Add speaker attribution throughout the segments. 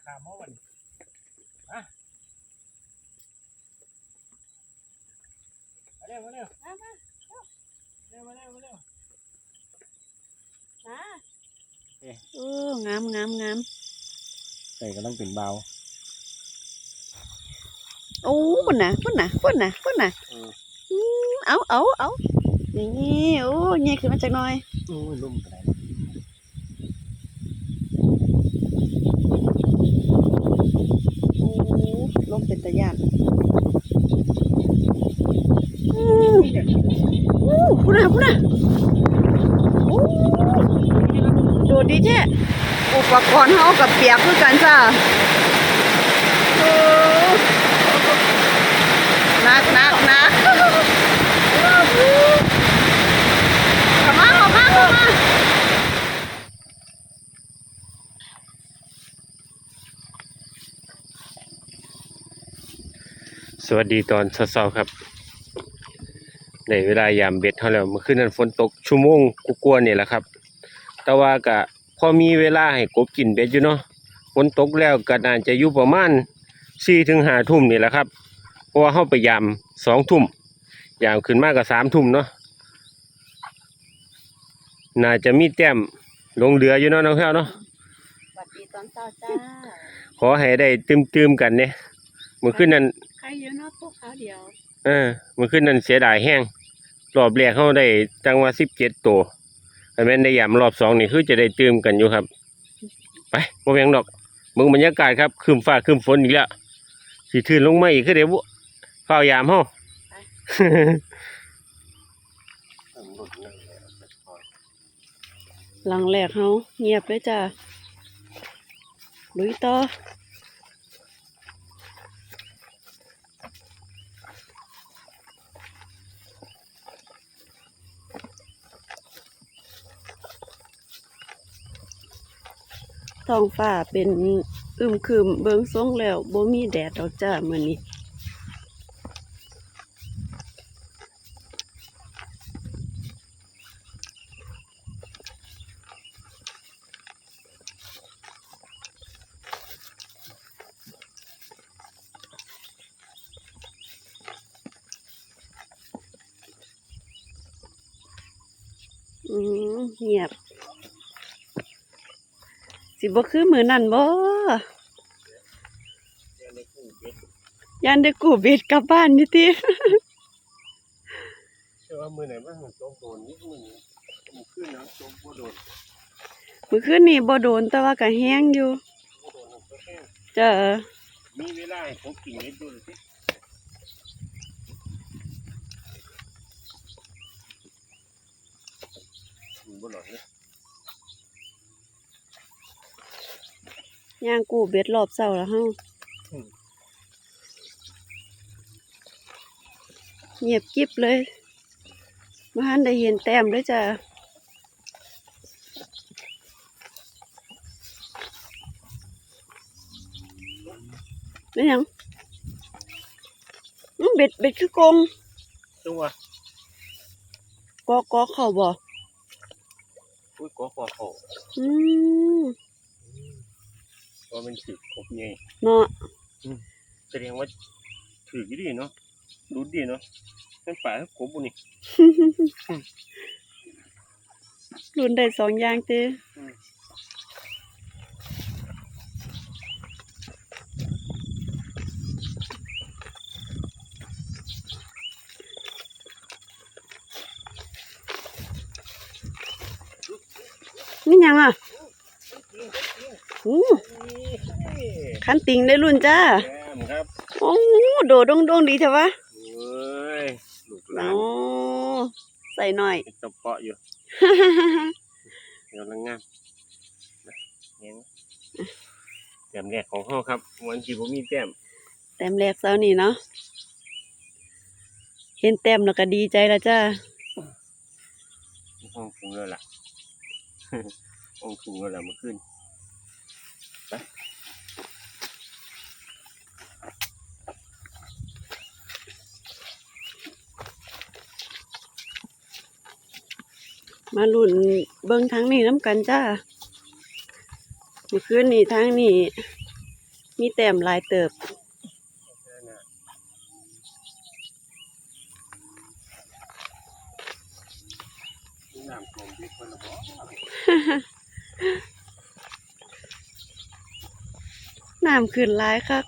Speaker 1: ล้าขามเมื่อวันฮะมาเร็วมาเร็ว
Speaker 2: มามา
Speaker 1: เร็วมาเร็วมาเร็ว
Speaker 2: มาโอ้งามงามงาม
Speaker 1: ใส่ก็ต้องเป็นเบา
Speaker 2: โอ้ปุ่นน่ะปุ่นน่ะปุ่นน่ะปุ่นน่ะ
Speaker 1: เออ
Speaker 2: อืมเอาเอาเอานี่โอ้ยขึ้นมาจากหน่อย
Speaker 1: โอ้ยลุ่มกันไหน
Speaker 2: โอ้ลมเป็น ตะยานอืมโอ้ปุ่นน่ะปุ่นน่ะโอ้โดดดีแท้อุปกรณ์เฮากับเปียกคือกันจ้าโอ้หนักหนักหนักเข้ามาเข้ามาเข้ามา
Speaker 1: สวัสดีตอนเช้าๆครับ ในเวลายามเบ็ดเท่าแล้วเมื่อคืนนั้นฝนตกชั่วโมงกลัวาๆนี่แหละครับ แต่ว่าก็พอมีเวลาให้กบกินเบ็ดอยู่เนาะฝนตกแล้วก็น่าจะอยู่ประมาณสี่ถึงห้าทุ่มนี่แหละครับ เพราะว่าเข้าไปยามสองทุ่มยามขึ้นมากกับสามทุ่มเนาะน่าจะมีแต้มลงเรืออยู่เนาะน้องแพ้วเนาะ
Speaker 2: สวัสดีตอนเช้าจ้า
Speaker 1: ขอให้ได้ตืมๆกันเนี่ยเมื่อคืนนั้น
Speaker 2: ใคร เยอะเนาะพวกเขาเดียว
Speaker 1: เออเมื่อคืนนั้นเสียดายแห้งรอบแรกเขาได้จังว่าสิบเจ็ดตัวแต่แม่นได้ยามรอบสองนี่คือจะได้ตืมกันอยู่ครับ ไปโมเพียงดอกมึงบรรยากาศครับคืมฟ้าคืมฝนอีกแล้วสีทืนลงมาอีกคือเดี๋ยวบุฝ้าวยามเฮา
Speaker 2: หลังแรกเขาเงียบเลยจ้าลุยต่อ ท้องฟ้าเป็นอึมครึมเบิงทรงแล้วบ่มีแดดดอกจ้ามื้อนี้ อืมเงียบ สิ บ่คือมือนั่นบ่ยันได้กูเบ็ดกลับบ้านนี่ติ
Speaker 1: แต่ว่ามือไหนมันโจมโดนนิดมือมือขึ้นนะโจมโดน
Speaker 2: มื้อคืนนี้บ่โดนแต่ว่าก็แห้งอยู่
Speaker 1: โดนก็แห้ง
Speaker 2: จ้า
Speaker 1: มีเวลาให้ผมกินนิดด้วยสิบ่หลอดเลย
Speaker 2: ย่างกูเบ็ดรอบเช้าแล้วเฮาเงียบกิ๊บเลยบ่ทันได้เห็นแต้มเลยจ้าเป็นหยังอืมเบ็ดเบ็ดคือกง
Speaker 1: จังหวะ
Speaker 2: กอกอเข้าบ่
Speaker 1: อุ้ยก็พอเขา
Speaker 2: อืม
Speaker 1: ว่ามันถือครบไง
Speaker 2: เนาะ
Speaker 1: แสดงว่าถือดีเนาะรู้ดีเนาะเป็นป่าครบบุนี่
Speaker 2: รุ่นได้สองอย่างเต้
Speaker 1: อืม
Speaker 2: นี่หยังอะ อู้คันติงได้รุ่นจ้า
Speaker 1: แก้มครับ
Speaker 2: โอ้โดดงดงๆดีเถอะวะ
Speaker 1: เว้ยลูกหลา
Speaker 2: โอ้
Speaker 1: น
Speaker 2: ใส่หน่อย
Speaker 1: เป็นตะเปาะอยู่เดี๋ยวลังงามนะเนี่ยนะแต้มแรกของเขาครับ วันที่ผมมีแต้ม
Speaker 2: แต้มแรกเช้านี่เนาะเห็นแต้มแล้วก็ดีใจแล้วจ้า
Speaker 1: ห้องถุงแล้วล่ะห้องถุงแล้วล่ะเมื่อคืน
Speaker 2: มาลุ่นเบิ่งทางนี้น้ำกันจ้าเมื่อคืนนี่ทางนี้ มีแต้มลายเติบ
Speaker 1: น้ำท่วมที่คนละบ่
Speaker 2: น้ำขึ้นลายคัก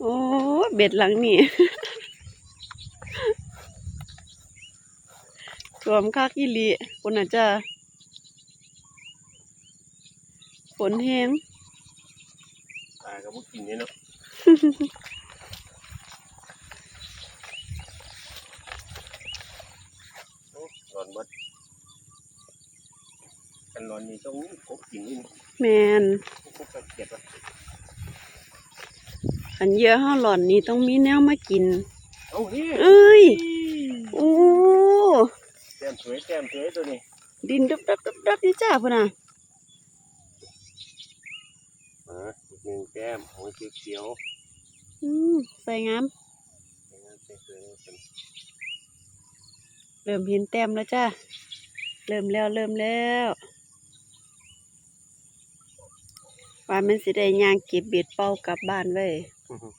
Speaker 2: โอ้ เบ็ดหลังนี่ท่วมคักอีหลีคนอาจจะฝนแห้ง
Speaker 1: ตายก็บ่กินเนี่ยเนาะโอ้ร้อนเบิดกันร้อนนี่ต้องกบกินนี่
Speaker 2: แมน
Speaker 1: กบก็เกลียดว่ะ
Speaker 2: อันเยอะห้าหล่อนนี่ต้องมีแนวมากิน
Speaker 1: เอ้านี่
Speaker 2: เอ้ยโอ้
Speaker 1: แต้มสวยแต้มสวยตัวนี้
Speaker 2: ดินดับดับดับดับนี่จ้าพุ่นน่ะ
Speaker 1: อ่าอีกหนึ่งแต้มโอ้ยเขียว
Speaker 2: อืมใส่งาม
Speaker 1: ๆเป็นงานสวยๆเป็น
Speaker 2: เริ่มเห็นแต้มแล้วจ้าเริ่มแล้วเริ่มแล้วว่ามันสิได้ย่างเก็บเบ็ดเป่ากลับบ้านไว้
Speaker 1: โอ้ยเบิ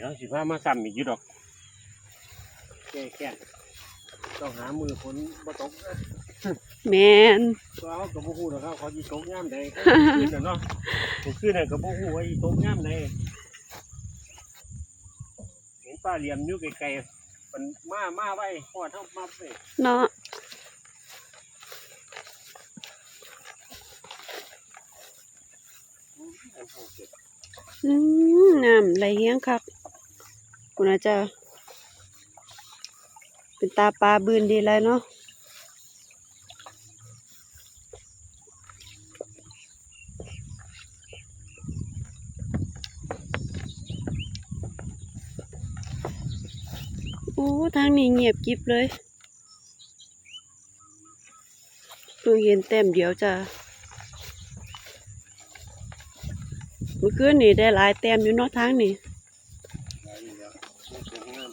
Speaker 1: ดเลย
Speaker 2: อืม
Speaker 1: เดี๋ยวสิพามาซ้ำอีกอยู่ดอกแก้แก้ต้องหามือคนบ่ตกนะ
Speaker 2: แมน
Speaker 1: ก็เอากับบ่ฮู้ดอกครับเขาสิตกยามใดก็ขึ้นน่ะเนาะผมขึ้นน่ะก็บ่ฮู้ว่าสิตกยามใดเห็นป้าเหลี่ยมอยู่ไกลๆมันมามาไว้ฮอดเฮามาไว้
Speaker 2: เนาะ
Speaker 1: อืมอันเฮาเก็บ
Speaker 2: อืมน้ำไหลเฮียงคัก คุณอาจจะเป็นตาปลาบืนดีเลยเนาะโอ้ทางนี้เงียบกริบเลยเพิ่งเห็นแต้มเดียวจ้ะเมื่อคืนนี่ได้หลายแต้มอยู่นาะทางนี่
Speaker 1: ไว้อยู่แล้วมันสวยงาม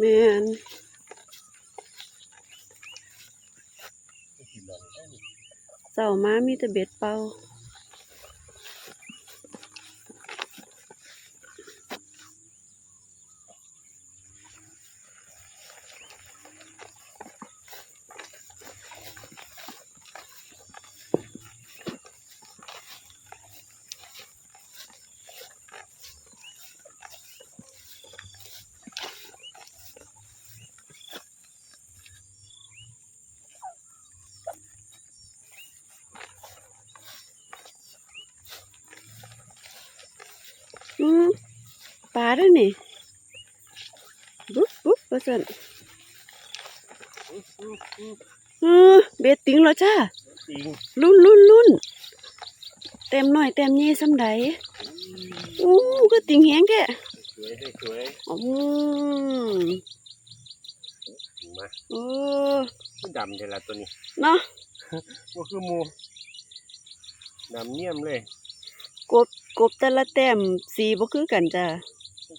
Speaker 2: แม่น
Speaker 1: สิหล่อนได้นี่
Speaker 2: เจ้ามามีแต่เบ็ดเป่าอืมป ลาด้วยนี่บุ๊บบุ๊บว่าซั่น
Speaker 1: อื้ออื้ออื้อ
Speaker 2: เออเบ็ดติงแล้วจ้า
Speaker 1: จริง
Speaker 2: ลุ้นลุ้นลุ้นเต็มหน่อยเต็มยี่สำใดอู้ก็ติงแหงแท้
Speaker 1: สวยได้สวย
Speaker 2: อืม
Speaker 1: มา
Speaker 2: โอ้
Speaker 1: มันดำเด้ล่ะตัวนี้
Speaker 2: เนาะ
Speaker 1: บ่คือหมู่ดำเนียมเลย
Speaker 2: กบกบแต่ละแต้มสีบ่คือกันจ้า
Speaker 1: มัน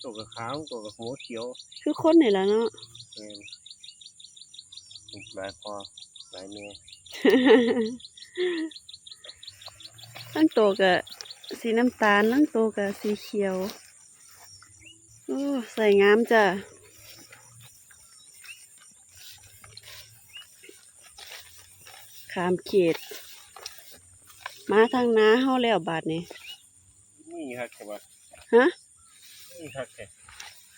Speaker 1: ตัวกับขาวตัวกับหัวเขียว
Speaker 2: คือคนนี่ล่ะเนาะ
Speaker 1: แม่นหลายพอหลายแม่
Speaker 2: ทั้งตัวก็สีน้ำตาลทั้งตัวก็สีเขียวโอ้ใส่งามจ้ะขามเขตมาทางนาเฮาแล้วบาดนี้
Speaker 1: นี่ครับใช่ปะ
Speaker 2: ฮะ
Speaker 1: นี่ ครับแค่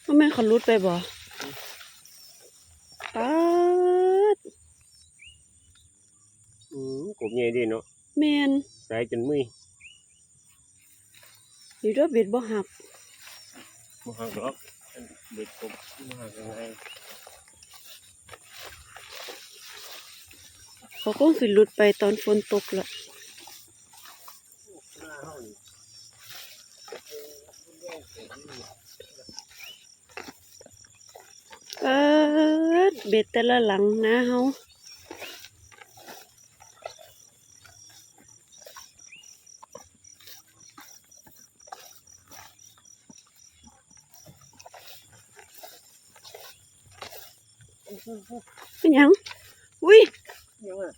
Speaker 2: ว่าแม่นเขารุดไปบ่ป๊าด
Speaker 1: อืมกบใหญ่ดีเนาะ
Speaker 2: แม่น
Speaker 1: สายจนมือ
Speaker 2: อยู่ด้วยเบ็ดบ่หัก
Speaker 1: บ่ฮักดอกเด็กกบที่มายังไง
Speaker 2: เขาคงสิหลุดไปตอนฝนตกละ
Speaker 1: หน้า เฮานี่
Speaker 2: เอิดเบ็ดแต่ละหลังนะเฮาเป็นหยัง อุ้ย
Speaker 1: ยังอะ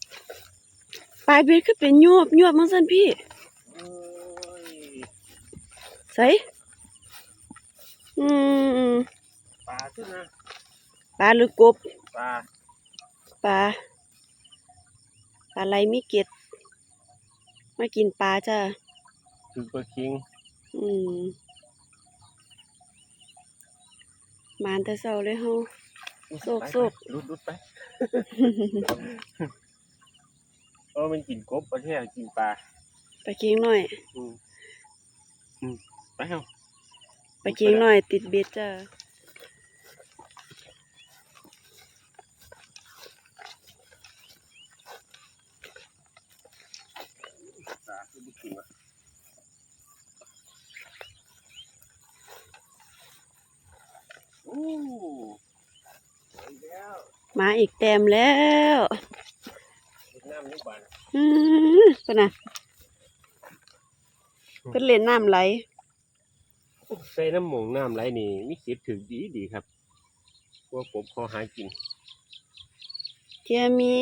Speaker 2: ปลายเบ็ดคือเป็นยวบยวบมังสันพี่
Speaker 1: โอ้ย
Speaker 2: ใส่ อืม
Speaker 1: ปลาขึ้นนะ
Speaker 2: ปลาหรือกบ
Speaker 1: ปลา
Speaker 2: ปลาปลาไหลมีเกล็ดมากินปลาจ้า
Speaker 1: คือปลาคิง
Speaker 2: อืมหมานแต่เช้าเลยเฮาโซก
Speaker 1: ไป
Speaker 2: โซก
Speaker 1: ไปรุดรุดไปเออมันกินกบประเทศกินปลา
Speaker 2: ไปเกียงหน่อย
Speaker 1: อืมอืมไปเฮา
Speaker 2: ไปเกียงหน่อยติดเบ็ดจ้า
Speaker 1: ปลาคือบ่กินว่ะ
Speaker 2: มาอีกแต้มแล้ว
Speaker 1: เฮ็ดน้ำนี่บา
Speaker 2: อืมเพิ่นน่ะเพิ่นเล่นน้ำไหล
Speaker 1: ใส่น้ำหมงน้ำไหลนี่มีคิดถึงดีดีครับพวกผมขอหากิน
Speaker 2: เที่ยมี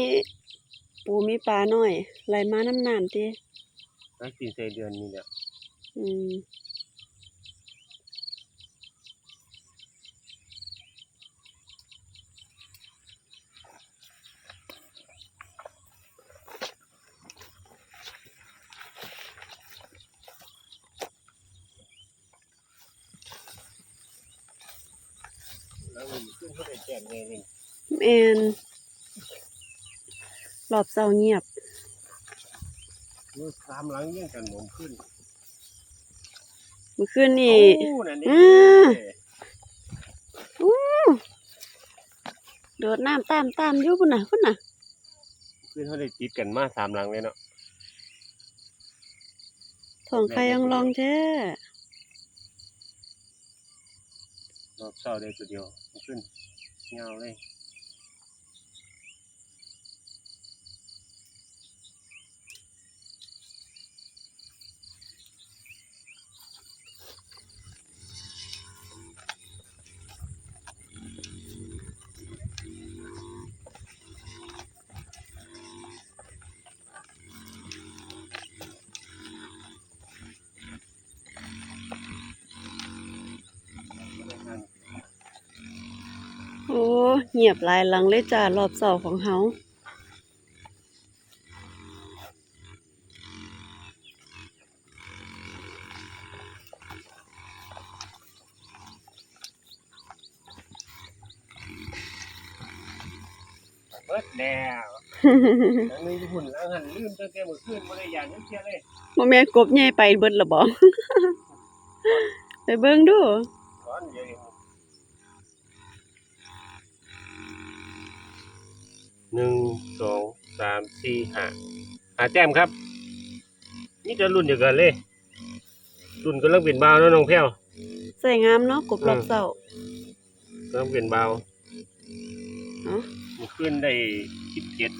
Speaker 2: ปูมีปลาน้อยไหลมาน้ำน้ำติ
Speaker 1: หากินใส่เดือนนี้แหละ
Speaker 2: อืม
Speaker 1: แล้วมันขึ้นเขาได้แจ้งไงนี่
Speaker 2: แม่นรอบเช้าเงียบ
Speaker 1: มือสามหลังเยี่ยงกันหมองขึ้น
Speaker 2: เมื่อคืนนี่
Speaker 1: โอ้นั่นนี่
Speaker 2: อืมอู้โดดน้ำตามตามอยู่พุ่นน่ะพุ่นน่ะ
Speaker 1: ขึ้นเขาได้ติดกันมาสามหลังเลยเนาะ
Speaker 2: ท้องใครยังลองแท้
Speaker 1: รอบเช้าได้ตัวเดียวขึ้นเงาเลย
Speaker 2: เงียบหลายหลังเลยจ้ารอบเสาของเฮา
Speaker 1: เบิดแล้วอันนี้หุ่นแล้วหันลืมตั้งแต่เมื่อคืนไม่ได้อย่างนี้เชียเลย
Speaker 2: บ่แม่นกบใหญ่ไปเบิดละบ่ ไปเบิ่งดู
Speaker 1: ร้อนเยอ หนึ่งสองสามสี่ห้าหาแต้มครับ นี่จะรุ่นเดียวกันเลย รุ่นกำลังเป็นบาวเนาะน้องแพ้ว
Speaker 2: ใส่งามเนาะกบรอบเสากำ
Speaker 1: ลังเป็นบาว
Speaker 2: เอ้า
Speaker 1: มันขึ้นได้สิบเจ็ด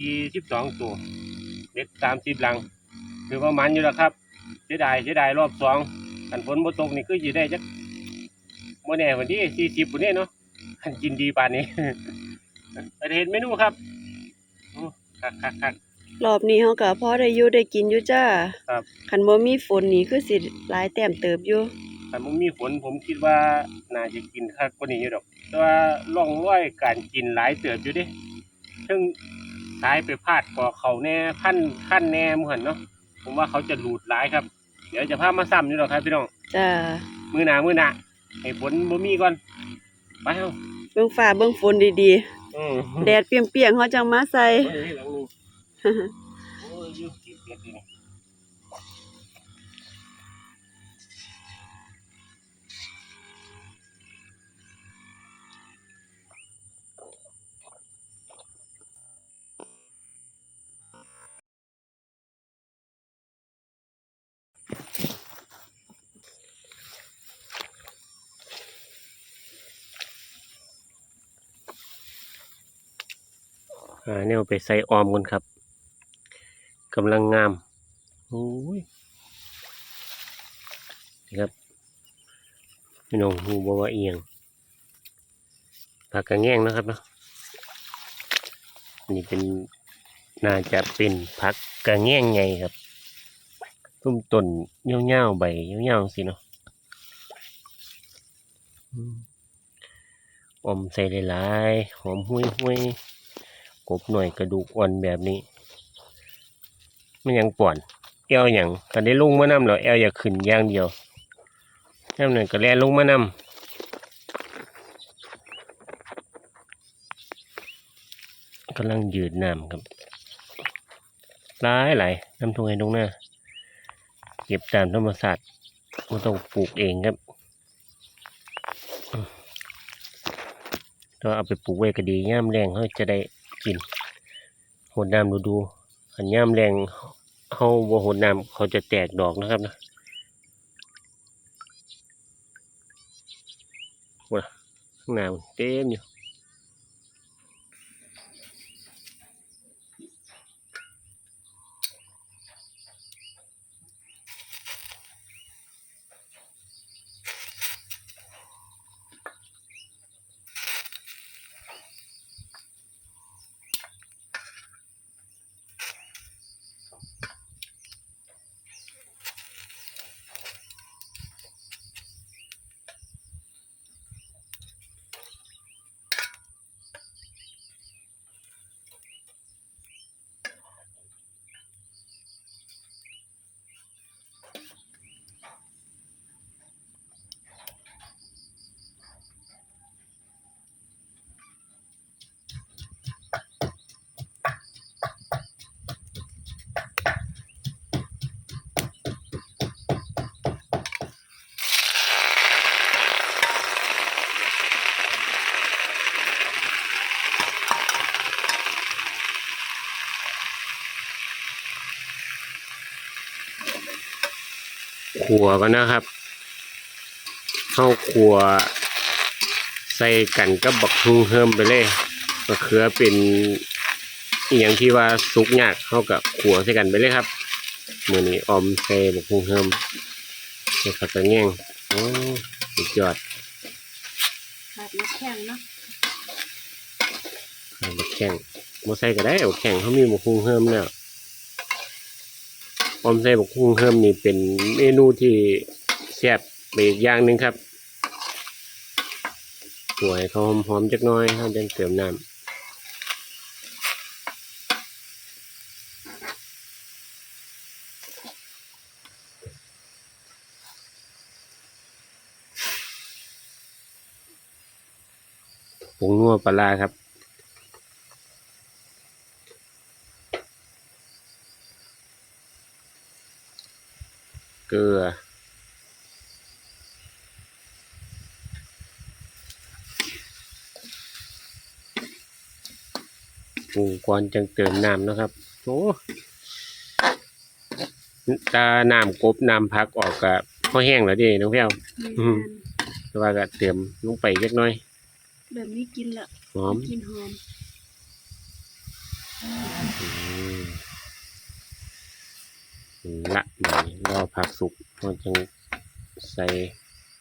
Speaker 1: ยี่สิบสองตัวเด็กสามสิบลังถือว่ามันอยู่แล้วครับเสียดายเสียดายรอบสองขันฝนบ่ตกนี่คือจะได้จักบ่แน่วันที่สี่สิบปุ่นนี่เนาะขันกินดีปานนี้ ไปเห็นเมนูครับอู้คักคักคัก
Speaker 2: รอบนี้เฮาก็พอได้อยู่ได้กินอยู่จ้า
Speaker 1: ครับ
Speaker 2: คันบ่มีฝนนี่คือสิหลายแต้มเติบอยู่
Speaker 1: ถ้ามันมีฝนผมคิดว่าน่าจะกินคักกว่านี้อยู่ดอก แต่ว่าร่องรอยการกินหลายเติบอยู่เดิซึ่งสายไปพาดก่อเขาแน่พันขั้นแน่หมื้อหั่นเนาะผมว่าเขาจะหลุดหลายครับ เดี๋ยวจะพามาซ้ำนี่ดอกครับพี่น้อง
Speaker 2: จ้า
Speaker 1: มือหน้ามือหน้าให้ฝนบ่มีก่อน ไปเฮา
Speaker 2: เบิ่งฟ้าเบิ่งฝนดี
Speaker 1: อืม
Speaker 2: ๆ แดดเปรียงๆเฮาจังมาใส่
Speaker 1: โอ้ยหลังนึง แนวไปใส่ออมกันครับกำลังงามโอ้ยนี่ครับพี่น้องหูบว่าเอียงผักกระแง่งนะครับเนาะนี่เป็นน่าจะเป็นผักกระแง่งไงครับตุ้มต้นเงี้ยวๆใบเงี้ยวๆสิเนาะอมใส่หลายๆหอมหุยหุยๆ กบหน่อยกระดูกอ่อนแบบนี้ มันยังป่วนแอวอย่างกันได้ลงมานำแล้วแอวอย่าขึ้นอย่างเดียวแค่หน่อยก็แล่ลงมานำกำลังยืดน้ำครับหลายหลายน้ำทงไห้ตรงหน้าเก็บตามธรรมศาสตร์มันต้องปลูกเองครับก็เอาไปปลูกไว้ก็ดีย่ามแรงเขาจะได้ กินหดน้ำดูดูอันย่ามแรงเขาบ่หดน้ำเขาจะแตกดอกนะครับนะว้าข้างหน้าเต็มอยู่ ขัวกันนะครับเข้าขัวใส่กันกับบักฮุงเฮิมไปเลยมะเขือเป็นอหย่างที่ว่าสุกยากเข้ากับขัวใส่กันไปเลยครับมือนี้ออมใส่บักฮุงเฮิมใส่ผักกระแง่งโอ้สุดยอด
Speaker 2: ขาดนักแข่งเนาะ
Speaker 1: เอาบักแข้งมาใส่ก็ได้บักแข้งเขามีบักฮุงเฮิมแล้ว ออมใส่บกฮุงเฮิมนี่เป็นเมนูที่แซ่บไปอีกอย่างหนึ่งครับหวยเขาหอมๆจักน้อยเขาจะเติมน้ำผงนัวปลาครับ เกลือ ปรุงก่อนจังเติมน้ำเนาะครับโอ้ตาน้ำกบน้ำพักออกกับพอแห้งแล้วเดิน้องแพ้วอืมแต่ว่าก็เติมลงไปเล็กน้อย
Speaker 2: แบบนี้กินละ
Speaker 1: หอม
Speaker 2: กินหอม
Speaker 1: อืมละมันรอ ผักสุกเราจึงใส่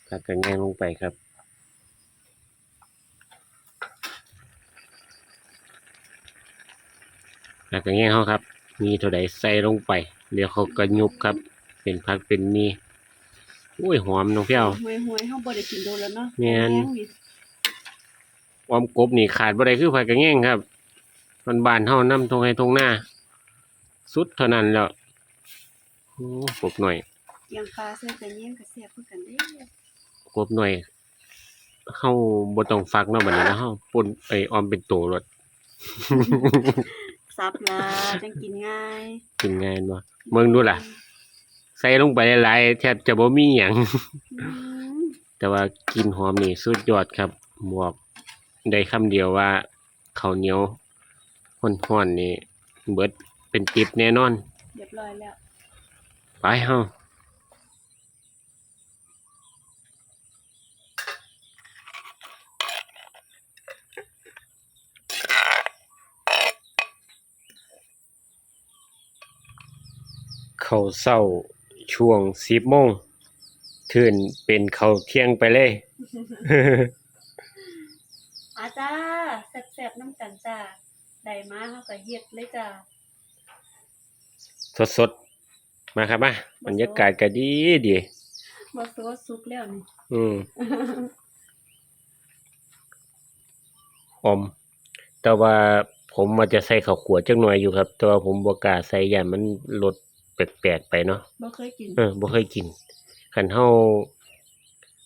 Speaker 1: ผักกระแงงลงไปครับผักกระแงงเขาครับ มีเท่าใดใส่ลงไป เดี๋ยวเขาก็ยุบครับ เป็นผักเป็นมีอุ้ยหอมน้องเพี้ยว
Speaker 2: หวยหวยๆเฮาบ่ได้กินโดนแล้วเนาะ
Speaker 1: แม่น
Speaker 2: แห้งนี่
Speaker 1: ออมกบนี่ขาดบ่ได้คือผักกระแงงครับมันบานๆเฮานำทงให้ทงหน้า สุดเท่านั้นแล้วโอ้ กบหน่อย
Speaker 2: อย่างปลาใส่กระเนียงก็แซ่บคือกันเด้
Speaker 1: กบหน่อยเฮาบ่ต้องฟักเนาะบัดนี้นะเฮาป่นไอ้ออมเป็นโตรส
Speaker 2: ซับละจังกินง่าย
Speaker 1: กินง่ายบ่เบิ่งดูล่ะ ใส่ลงไปหลายๆแทบจะบ่มีหยัง
Speaker 2: อืม
Speaker 1: แต่ว่ากินหอมนี่สุดยอดครับบอกได้คำเดียวว่าข้าวเหนียวฮ้อนๆนี่เบิดเป็นติบแน่นอน
Speaker 2: เรียบร้อยแล้ว
Speaker 1: ไปเฮาเข้าเศร้าช่วงสิบโมงทื่นเป็นเขาเที่ยงไปเลย
Speaker 2: อาจ้าแซ่บๆน้ำกันจ้าได้มาเขาก็เฮ็ดเลยจ้า
Speaker 1: สดๆ มาครับมาบรรยากาศก็ดีดี
Speaker 2: บ่สดสุกแล้วนี่
Speaker 1: อืมหอม แต่ว่าผมมาจะใส่ข้าวขัวจักหน่อยอยู่ครับ แต่ว่าผมบ่กล้าใส่ย่านมันรสแปลกๆไปเนาะ
Speaker 2: บ่เคยกิน
Speaker 1: เออบ่เคยกินคันเฮา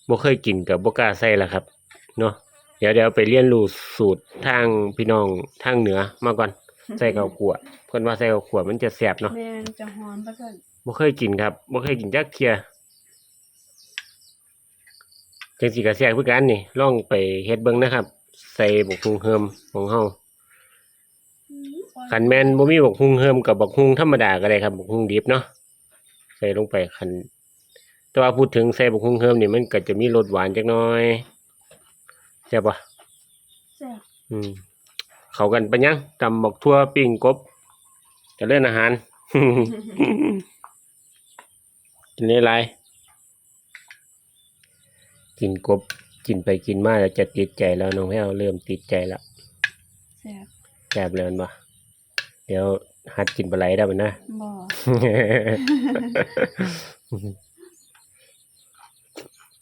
Speaker 1: บ่เคยกินก็บ่กล้าใส่ล่ะครับ เนาะเดี๋ยวเดี๋ยวไปเรียนรู้สูตรทางพี่น้องทางเหนือมาก่อนใส่ข้าวขัวเพิ่นว่าใส่ข้าวขัวมันจะแซ่บเนาะ
Speaker 2: แม่นจะหอมปะซั่น
Speaker 1: บ่เคยกินครับบ่เคยกินจักเที่ยจังสิก็แซ่บคือกันนี่ลองไปเฮ็ดเบิ่งนะครับ ใส่บกฮุงเฮิมของเฮาคันแม่นบ่มีบกฮุงเฮิมกับบกฮุงธรรมดาก็ได้ครับบกฮุงดิบเนาะใส่ลงไปคันแต่ว่าพูดถึงใส่บกฮุงเฮิมนี่มันก็จะมีรสหวานจักหน่อยแซ่บปะ
Speaker 2: แซ่บ
Speaker 1: อืมเข้ากันปะยังตำบักทั่วปิ้งกบเจะเล่นอาหาร กินได้หลายกินกบกินไปกินมาแล้วจะติดใจแล้วน้องแพ้วเริ่มติดใจแล้ว
Speaker 2: แซ่บ
Speaker 1: แซ่บเลยมันบ่เดี๋ยวหัดกินปลาไหลได้มันนะ
Speaker 2: บ่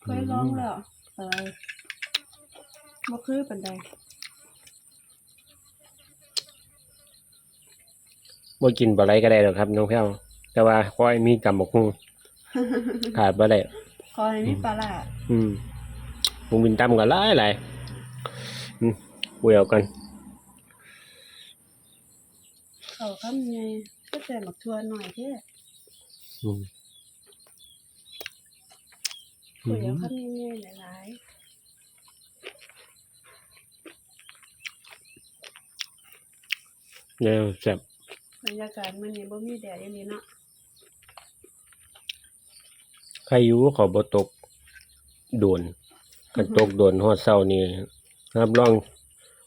Speaker 2: เคยลองแล้วเอ้ยบ่คือปานใด
Speaker 1: บ่กินปลาไหลก็ได้หรอกครับน้องแพ้วแต่ว่าขอให้มีกำบักหุ่ง ขาดบ่ได้
Speaker 2: ขอให้มีปลาร้า
Speaker 1: อืมมุงบินตำก็หลายหลายอืมเวยเอากัน
Speaker 2: เข้าคำใหญ่ก็ใส่หมักทั่วหน่อยแท้
Speaker 1: อืม
Speaker 2: คุยเอาคำใหญ่ๆหลาย
Speaker 1: เดี๋ยวแซ่บ
Speaker 2: ๆบรรยากาศมื้อนี้บ่มีแดดอย่างนี้เนาะ
Speaker 1: ใครอยู่เขาบ่ตกโดนคันตกโดนฮอดเช้านี่รับรอง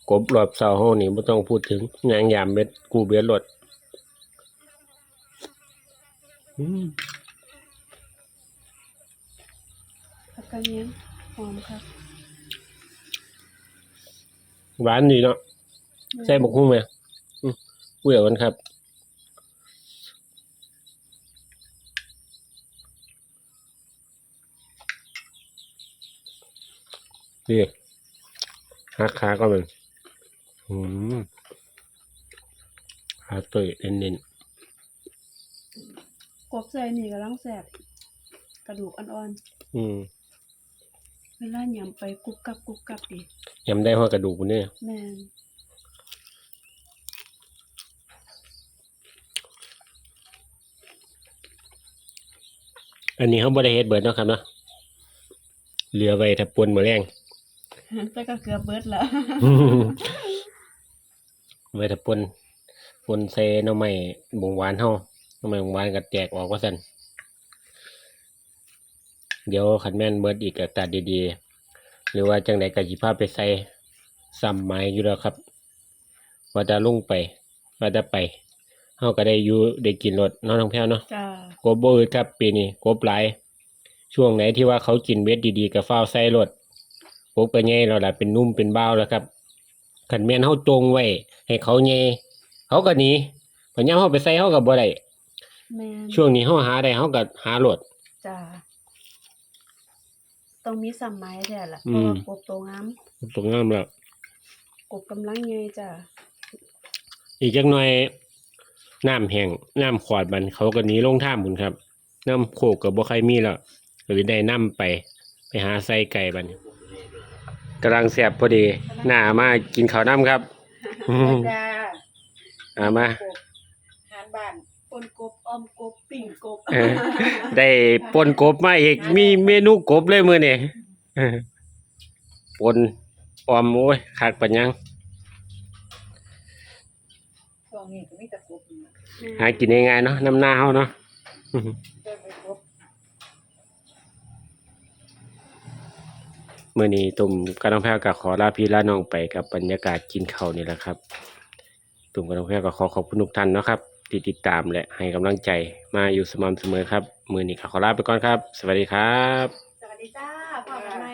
Speaker 1: กบรอบเช้าเฮานี่บ่ต้องพูดถึงยางยามเม็ดกูเบ็ดรถอืม
Speaker 2: ผักกระเทียมหอมครับ
Speaker 1: หวานดีเนาะใส่บักหุ่งไหมอืมเวยเอากันครับ นี่หักขาก็มันอืมขาเตยเน้น
Speaker 2: กบใส่นี่กำลังแซ่บกระดูกอ่อน
Speaker 1: ๆอืม
Speaker 2: ๆเวลาหยำไปกรุบกรับกรุบกรับดิ
Speaker 1: ยำได้หัวกระดูกมันเนี่ย
Speaker 2: แม่น
Speaker 1: อันนี้เขาบ่ได้เฮ็ดเบิดเนาะครับเนาะเหลือไว้ถ้าปนมื้อแรง
Speaker 2: แต่ก็เกือบเบิดแล้ว
Speaker 1: ไว้ถ้าปนปนใส่หน่อไม้บงหวานเฮาหน่อไม้บงหวานก็แตกออกว่าซั่นเดี๋ยวคันแม่นเบิดอีกก็ตัดดีๆ หรือว่าจังใดก็สิพาไปใส่ซ้ำไม้อยู่แล้วครับ ว่าจะลงไปว่าจะไปเฮาก็ได้อยู่ได้กินรสเนาะน้องแพ้วเนาะ
Speaker 2: จ้าก
Speaker 1: บบ่อึดครับปีนี้กบหลาย ช่วงไหนที่ว่าเขากินเม็ดดีๆก็ฟ้าวใส่รถ กบก็ใหญ่แล้วล่ะเป็นนุ่มเป็นบ้าวแล้วครับขันแม่นเฮาจงไว้ให้เขาใหญ่เขาก็หนีพยายามเฮาไปใส่เฮาก็บ่ได้
Speaker 2: แม่น
Speaker 1: ช่วงนี้เฮาหาได้เฮาก็หารถ
Speaker 2: จ้าต้องมีสัมไม้แท้ล่ะ
Speaker 1: อื
Speaker 2: เพราะ
Speaker 1: ม
Speaker 2: ว่ากบโตงาม
Speaker 1: ตรงงามแล้ว
Speaker 2: กบกำลังใหญ่จ้า
Speaker 1: อีกจักหน่อยน้ำแห้งน้ำขวดมันเขาก็หนีลงท่ามพุ่นครับน้ำโคกก็บ่ใครมีแล้วหรือได้น้ำไป ไปหาใส่ไก่บัดนี้ กำลังแซ่บพอดี หน้ามากินข้าวน้ำครับ
Speaker 2: จ้า
Speaker 1: อามา
Speaker 2: กบทานบ้านปนกบออมกบปิ่งกบ
Speaker 1: เออได้ปนกบมาอีกมีเมนูกบเลยมื้อนี่เออปนออมโอ้ยคักปัญญัง
Speaker 3: ช่วงนี้ก็มีแต่กบอยู่นะ
Speaker 1: หากินง่ายๆเนาะน้ำหน้าเฮาเนาะ
Speaker 3: เริ่ มื่
Speaker 1: อนี้ตุ่มกระน้องแพ้วก็ขอลาพี่ลาน้องไปกับบรรยากาศกินเขานี่แหละครับ ตุ่มกระน้องแพ้วก็ขอขอบคุณทุกท่านนะครับที่ติดตามและให้กำลังใจมาอยู่สม่ำเสมอครับ มื่อนี้ขอลาไปก่อนครับ สวัสดีครับ
Speaker 2: สวัสดีจ้าพ่อแม่